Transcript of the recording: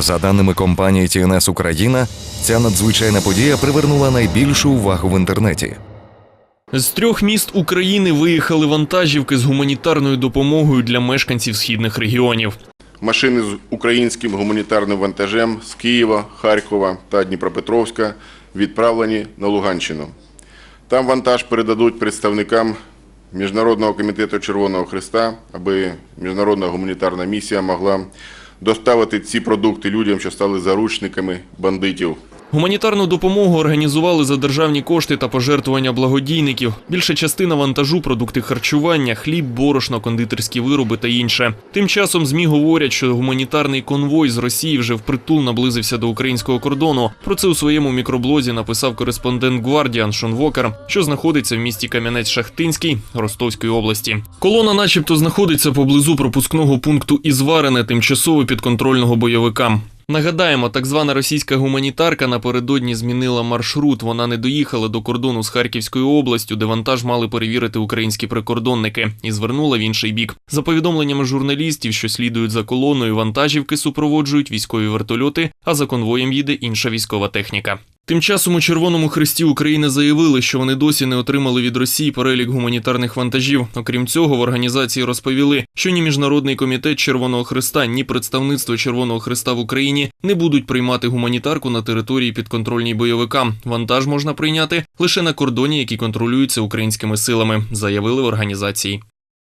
За даними компанії TNS Україна, ця надзвичайна подія привернула найбільшу увагу в інтернеті. З трьох міст України виїхали вантажівки з гуманітарною допомогою для мешканців східних регіонів. Машини з українським гуманітарним вантажем з Києва, Харкова та Дніпропетровська відправлені на Луганщину. Там вантаж передадуть представникам Міжнародного комітету Червоного Христа, аби міжнародна гуманітарна місія могла доставити ці продукти людям, що стали заручниками бандитів. Гуманітарну допомогу організували за державні кошти та пожертвування благодійників. Більша частина вантажу продукти харчування, хліб, борошно, кондитерські вироби та інше. Тим часом змі говорять, що гуманітарний конвой з Росії вже впритул наблизився до українського кордону. Про це у своєму мікроблозі написав кореспондент Гвардіан Шон Вокер, що знаходиться в місті Кам'янець-Шахтинський Ростовської області. Колона, начебто, знаходиться поблизу пропускного пункту Ізварене, тимчасово підконтрольного бойовикам. Нагадаємо, так звана російська гуманітарка напередодні змінила маршрут. Вона не доїхала до кордону з Харківською областю, де вантаж мали перевірити українські прикордонники, і звернула в інший бік. За повідомленнями журналістів, що слідують за колоною, вантажівки супроводжують військові вертольоти, а за конвоєм їде інша військова техніка. Тим часом у Червоному Хресті України заявили, що вони досі не отримали від Росії перелік гуманітарних вантажів. Окрім цього, в організації розповіли, що ні міжнародний комітет Червоного Христа, ні представництво Червоного Христа в Україні не будуть приймати гуманітарку на території підконтрольній бойовикам. Вантаж можна прийняти лише на кордоні, які контролюються українськими силами, заявили в організації.